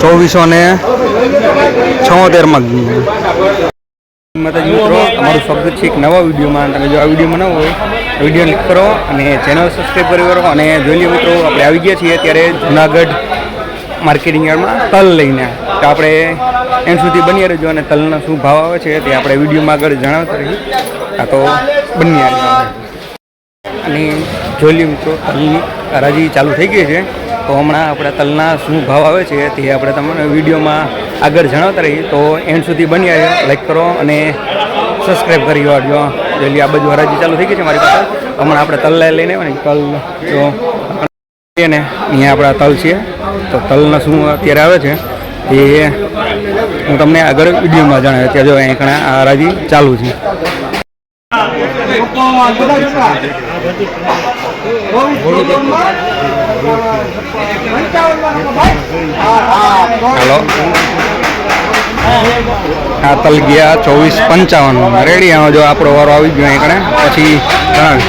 ચોવીસો ને છોતેરમાં માતાજી મિત્રો અમારું સ્વાગત છે એક નવા વિડીયોમાં. તમે જો આ વિડીયોમાં બનાવો હોય વીડિયો ક્લિક કરો અને ચેનલ સબસ્ક્રાઈબ કરી કરો. અને જોઈ લો મિત્રો, આપણે આવી ગયા છીએ અત્યારે જુનાગઢ માર્કેટિંગ યાર્ડમાં તલ લઈને. તો આપણે એમ સુધી બની રહેજો અને તલના શું ભાવ આવે છે તે આપણે વિડીયોમાં આગળ જણાવતા રહીએ. આ તો બની અને જોઈ લ્યો મિત્રો, તલની હરાજી ચાલુ થઈ ગઈ છે. તો હમણાં આપણા તલના શું ભાવ આવે છે તે આપણે તમને વિડીયોમાં આગળ જણાવતા રહીએ. તો એન્ડ સુધી બની આવ્યો લાઈક કરો અને સબસ્ક્રાઈબ કરી વાળજો જલ્દી આ બાજુ હરાજી ચાલુ થઈ ગઈ છે મારી પાસે. હમણાં આપણે તલ લઈને આવ્યા ને, તલ જો ને અહીંયા આપણા તલ છે તો તલના શું અત્યારે આવે છે તે હું તમને આગળ વિડીયોમાં જણાવે ત્યાં જો અહીં ઘણા આ હરાજી ચાલુ છે. હાલો. આ તલ ગયા ચોવીસ પંચાવન. રેડી આવો જો આપણો વારો આવી ગયો કણે, પછી જણાવીશ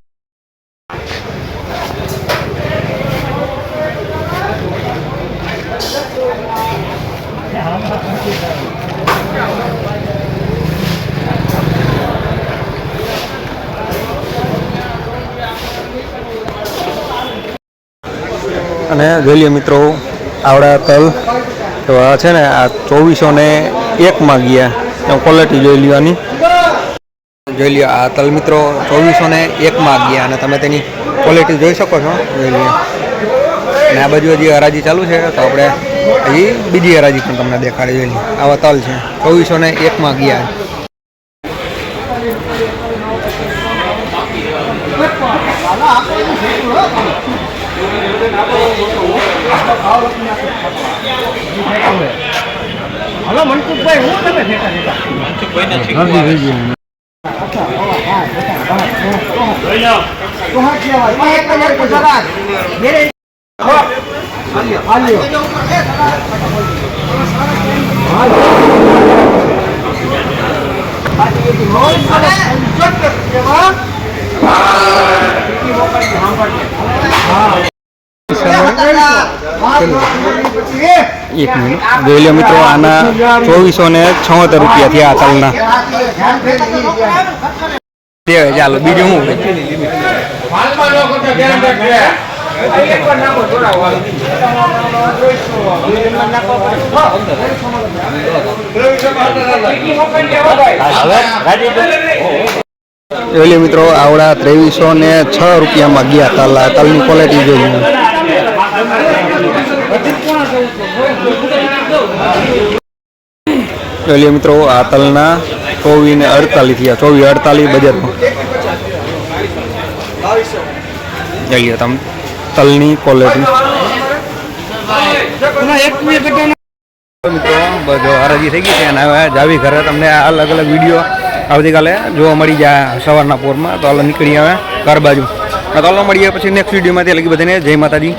અને જોઈએ મિત્રો, આવડા તલ. તો છે ને, આ ચોવીસો ને એકમાં ગયા. ક્વોલિટી જોઈ લેવાની જોઈ લ્યો આ તલ મિત્રો, ચોવીસો ને એકમાં ગયા. અને તમે તેની ક્વોલિટી જોઈ શકો છો. જોઈ લ્યો. અને આ બાજુ હજી હરાજી ચાલુ છે, તો આપણે હજી બીજી હરાજી પણ તમને દેખાડી જોઈ લઈએ આવા તલ છે. ચોવીસો ને એકમાં ગયા. હલો મનસુખભાઈ હું તમે ભેટા ભેટા હા. એક મિનિટ. જોઈ મિત્રો, આના ચોવીસો ને છોતેર રૂપિયા થયા તલના ચાલો, બીજું હું જોઈ મિત્રો, આવડા ત્રેવીસો ને છ રૂપિયામાં ગયા તલ તલની ક્વોલિટી જોઈ લો મિત્રો, આ તલના ચોવીસ ને અડતાલીસ થયા. ચોવીસ, અડતાલીસ બજારમાં. જઈએ તમે. તલની ક્વોલિટી મિત્રો, બધો હરાજી થઈ ગઈ છે અને હવે જાવી ઘરે તમને અલગ અલગ વીડિયો આવતીકાલે જોવા મળી જાય સવારના પોરમાં. તો હાલ નીકળી આવે ઘર બાજુ. તો હાલો મળીએ પછી નેક્સ્ટ વિડીયોમાંથી લગી બધાને જય માતાજી.